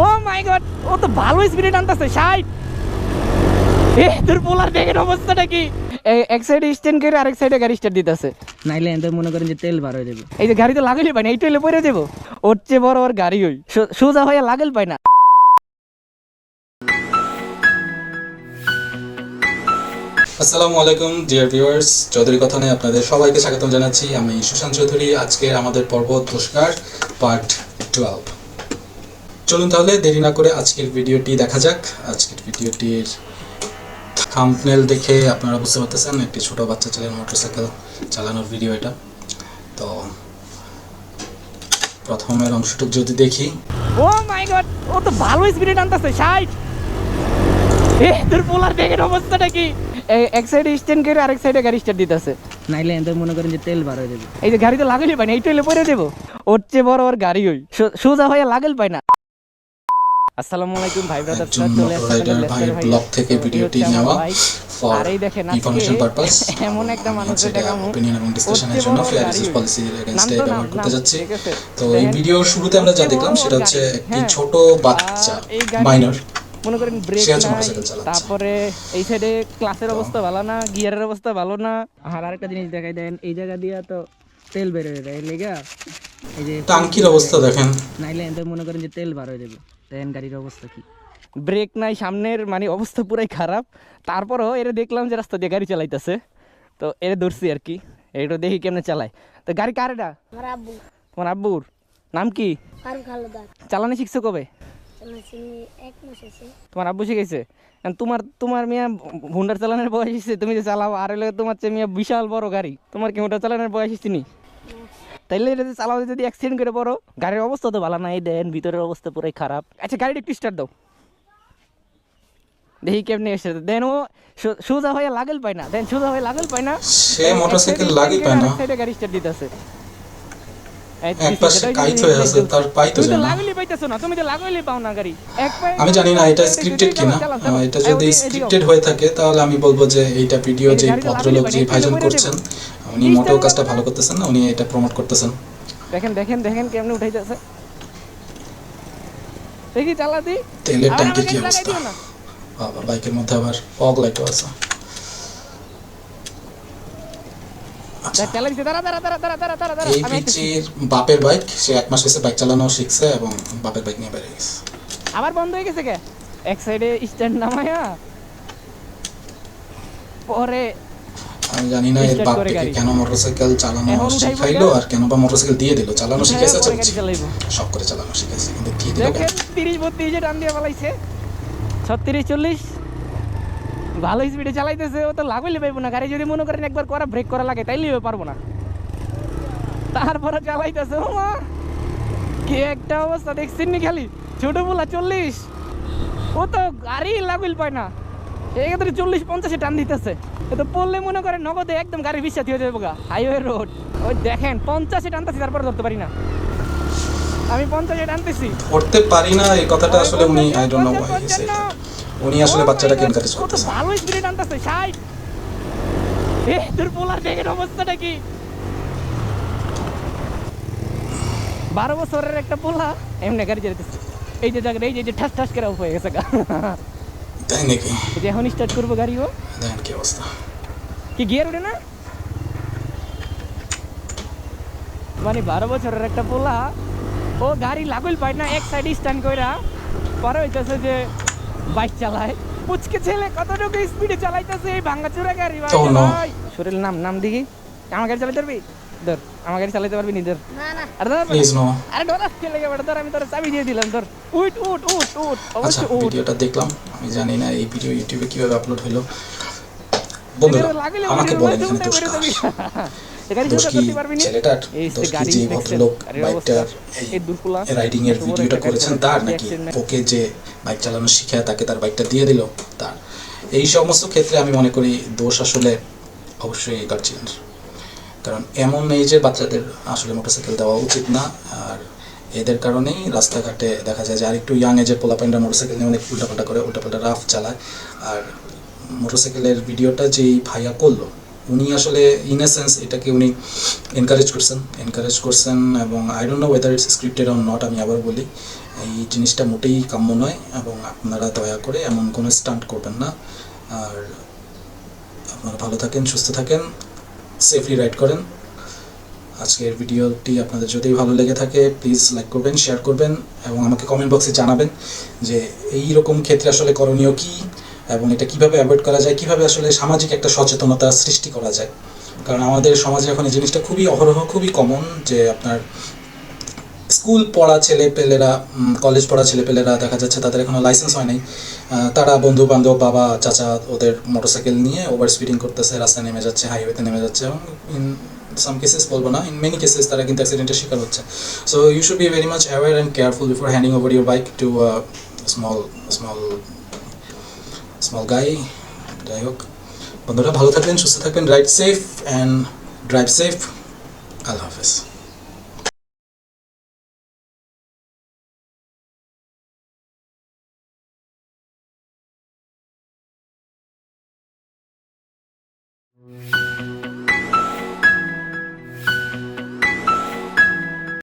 ও মাই god ও তো ভালো স্পিডে টানতেছে ষাট। এ তোর পোলার দেখেন অবস্থাটা কি? এক সাইডে স্ট্যান্ড করে আরেক সাইডে গাড়ি স্টার্ট দিতেছে। নাইলে এদের মনে করেন যে তেল বার হয়ে যাবে। এই যে গাড়ি তো লাগাইলে পাই না এইটা হলে পরে দেবো ওর চেয়ে বড় ওর গাড়ি ওই। সোজা হয়ে লাগেল পাই না। আসসালামু আলাইকুম ডিয়ার ভিউয়ার্স চৌধুরী কথানে আপনাদের সবাইকে স্বাগতম জানাচ্ছি। আমি সুশান্ত চৌধুরী আজকে আমাদের পর্ব পুরস্কার পার্ট টুয়েলভ চলুন তাহলে দেরি না করে আজকের ভিডিওটি দেখা যাক। আজকের ভিডিওটির থাম্বনেল দেখে আপনারা বুঝতে পারতেছেন একটি ছোট বাচ্চা ছেলের মোটরসাইকেল চালানোর ভিডিও এটা। তো প্রথমের অংশটুকু যদি দেখি। ও মাই গড ও তো ভালো স্পিডে টানতেছে ষাট। এ তোর পোলার দেখেন অবস্থাটা কি? এক সাইডে স্ট্যান্ড করে আরেক সাইডে গাড়ি স্টার্ট দিতেছে। নাইলে এদের মনে করেন যে তেল বার হয়ে যাবে। এই যে গাড়ি তো লাগাইলে পাই না এই হলে পরে দেবো। ওর চেয়ে বড় ওর গাড়ি ওই। সোজা হয়ে লাগেল পাই না। আসসালামু আলাইকুম ভাই ব্রাদার ব্লগ থেকে ভিডিওটি নেওয়া আর এই দেখেন ইনফরমেশন পারপাস এমন একটা মানুষের দেখামু অপিনিয়ন এবং ডিসকাশনের জন্য ফেয়ার ইউজ গাড়ি। পলিসির এগেইনস্টে ব্যবহার করতে যাচ্ছি। তো এই ভিডিওর শুরুতে আমরা যা দেখলাম সেটা হচ্ছে একটি হ্যাঁ। ছোট বাচ্চা আর এই গাড়ি- মাইনর মনে করেন ব্রেক নাই তারপরে এই সাইডে ক্লাসের অবস্থা ভালো না গিয়ারের অবস্থা ভালো না। আর আরেকটা জিনিস দেখাই দেন এই জায়গা দিয়া তো তেল বের হয়ে যায় লেগা। এই যে টাঙ্কির অবস্থা দেখেন। নাইলে মনে করেন যে তেল বার হয়ে যাবে। দেন গাড়ির অবস্থা কি? ব্রেক নাই সামনের মানে অবস্থা পুরাই খারাপ। তারপরও এরা দেখলাম যে রাস্তা দিয়ে গাড়ি চালাইতেছে। তো এরা ধরছি আর কি। এটা দেখি কেমনে চালায়। তো গাড়ি কার এটা? আমার আব্বু। তোমার আব্বুর? নাম কি? চালানি শিখছো কবে? চালাচ্ছি এক মাস আছে তোমার আব্বু শিখেছে তোমার তোমার মিয়া হুন্ডার চালানোর বয়স এসেছে তুমি যে চালাও আর হলে তোমার চেয়ে মিয়া বিশাল বড় গাড়ি। তোমার কি হুন্ডার চালানোর বয়স এসেছে নি? তাইলে এটা যদি অ্যাক্সিডেন্ট করে পড়ো গাড়ির অবস্থা তো ভালো নাই দেন ভিতরের অবস্থা পুরাই খারাপ। আচ্ছা গাড়িটা একটু স্টার্ট দাও। দেখি কেমনি এসে দেন ও সোজা হয়ে লাগেল পায় না। দেন সোজা হয়ে লাগেল পায় না। সে মোটরসাইকেল লাগি পায় না। গাড়ি স্টার্ট দিতেছে। আমি জানি না এটা স্ক্রিপ্টেড কিনা? এটা যদি স্ক্রিপ্টেড হয়ে থাকে তাহলে আমি বলব যে এইটা ভিডিও যে ভদ্রলোক যে ভাইজান করছেন উনি মোটেও কাজটা ভালো করতেছেন না উনি এটা প্রমোট করতেছেন। দেখেন দেখেন দেখেন কেমনে উঠাইতেছে দেখি চালা দি। তেলের আবার ট্যাঙ্কির কি অবস্থা? বাবা বাইকের মধ্যে আবার ফগ লাইটও আছে। আচ্ছা। এই পিচির বাপের বাইক সে এক মাস হয়েছে বাইক চালানো শিখছে এবং বাপের বাইক নিয়ে বেরিয়ে গেছে। আবার বন্ধ হয়ে গেছে কে? এক সাইডে স্ট্যান্ড নামায়া। পরে আমি জানি না এর বাপ থেকে কেন মোটরসাইকেল চালানো শিখাইলো আর কেন বা মোটরসাইকেল দিয়ে দিল? চালানো শিখাইছে সব করে চালানো শিখাইছে কিন্তু দিয়ে দিল তিরিশ বত্রিশে টান দিয়ে পালাইছে। ছত্রিশ চল্লিশ। ভালো স্পিডে চালাইতেছে ও তো লাগাইলে পাইবো না। গাড়ি যদি মনে করেন একবার করা ব্রেক করা লাগে তাইলে পারব না। তারপরে চালাইতেছে ও মা! কি একটা অবস্থা দেখছেন নি খালি? ছোট বলা চল্লিশ। ও তো গাড়ি লাগুল পায় না। এক্ষেত্রে চল্লিশ পঞ্চাশে টান দিতেছে। তো পড়লে মনে করেন নগদে একদম গাড়ি বিশ্বাস হয়ে যাবে গা। হাইওয়ে রোড ওই দেখেন পঞ্চাশে টানতেছি তারপরে ধরতে পারি না। আমি পঞ্চাশে টানতেছি। করতে পারি না এই কথাটা আসলে উনি আই ডোন্ট নো। হোয়াই। উনি আসলে বাচ্চাটাকে এনকারেজ করতেছে। ভালো স্পিড আনতেছে ষাট। এ তোর পোলার দেখেন অবস্থাটা কি বারো বছরের একটা পোলা এমনি গাড়ি চালাইতেছে। এই যে জায়গাটা এই যে- এই যে ঠাস ঠাস করে হয়ে গেছে গা। তাই নাকি? এখন স্টার্ট করব গাড়ি ও। দেখেন কি অবস্থা কি গিয়ার ওঠে না? মানে বারো বছরের একটা পোলা ও গাড়ি লাগুল পায় না এক সাইডে স্ট্যান্ড কইরা পরে হইতেছে যে বাইক চালায়। পুচকে ছেলে কতটুকু স্পিডে চালাইতেছে এই ভাঙ্গাচুরা গাড়ি? ভাই। শরীর নাম নাম দেখি আমার গাড়ি চালাতে পারবি? ধর আমার গাড়ি চালাতে পারবি নি ধর। না না। আরে ধর। প্লিজ নো আরে ডর লেগে বেটা ধর আমি তোর চাবি দিয়ে দিলাম ধর। উঠ উঠ উঠ উঠ। আচ্ছা অবশ্যই উঠ। ভিডিওটা দেখলাম। আমি জানি না এই ভিডিও ইউটিউবে কীভাবে আপলোড হলো। বন্ধুরা আমাকে বলেন এখানে দোষ কার? দোষ কি? ছেলেটার? এই দোষ যে কি যে ভদ্রলোক বাইকটার এই এই রাইডিং এর ভিডিওটা করেছেন তার নাকি? ওকে যে বাইক চালানো শিখায় তাকে তার বাইকটা দিয়ে দিল তার। এই সমস্ত ক্ষেত্রে আমি মনে করি দোষ আসলে অবশ্যই গার্জিয়ানের কারণ এমন এজের বাচ্চাদের আসলে মোটরসাইকেল দেওয়া উচিত না আর এদের কারণেই রাস্তাঘাটে দেখা যায় যে আরেকটু ইয়াং এজের পোলাপাইনরা মোটরসাইকেল নিয়ে অনেক উল্টাপাল্টা করে উল্টাপাল্টা রাফ চালায়। আর মোটরসাইকেলের ভিডিওটা যেই ভাইয়া করল, উনি আসলে ইনেসেন্স এটাকে উনি এনকারেজ করছেন এনকারেজ করছেন এবং I don't know whether it's scripted or not আমি আবার বলি, এই জিনিসটা মোটেই কাম্য নয় এবং আপনারা দয়া করে এমন কোনো স্টান্ট করবেন না। আর আপনারা ভালো থাকেন, সুস্থ থাকেন সেফলি রাইড করেন। আজকের ভিডিওটি আপনাদের যদি ভালো লেগে থাকে প্লিজ লাইক করবেন শেয়ার করবেন এবং আমাকে কমেন্ট বক্সে জানাবেন যে এই রকম ক্ষেত্রে আসলে করণীয় কী। এবং এটা কীভাবে অ্যাভয়েড করা যায়, কীভাবে আসলে সামাজিক একটা সচেতনতা সৃষ্টি করা যায়। কারণ আমাদের সমাজে এখন এই জিনিসটা খুবই অহরহ, খুবই কমন যে আপনার স্কুল পড়া ছেলে পেলেরা কলেজ পড়া ছেলে পেলেরা দেখা যাচ্ছে তাদের এখনও লাইসেন্স হয় নাই। তারা বন্ধু বান্ধব বাবা, চাচা ওদের মোটরসাইকেল নিয়ে ওভার স্পিডিং করতেছে, রাস্তায় নেমে যাচ্ছে হাইওয়েতে নেমে যাচ্ছে এবং ইন সাম কেসেস বলব না ইন মেনি কেসেস তারা কিন্তু অ্যাক্সিডেন্টের শিকার হচ্ছে। So you should be very much aware and careful before handing over your bike to small small small guy যাই হোক বন্ধুরা, ভালো থাকবেন, সুস্থ থাকবেন ride safe and drive safe আল্লাহ হাফেজ।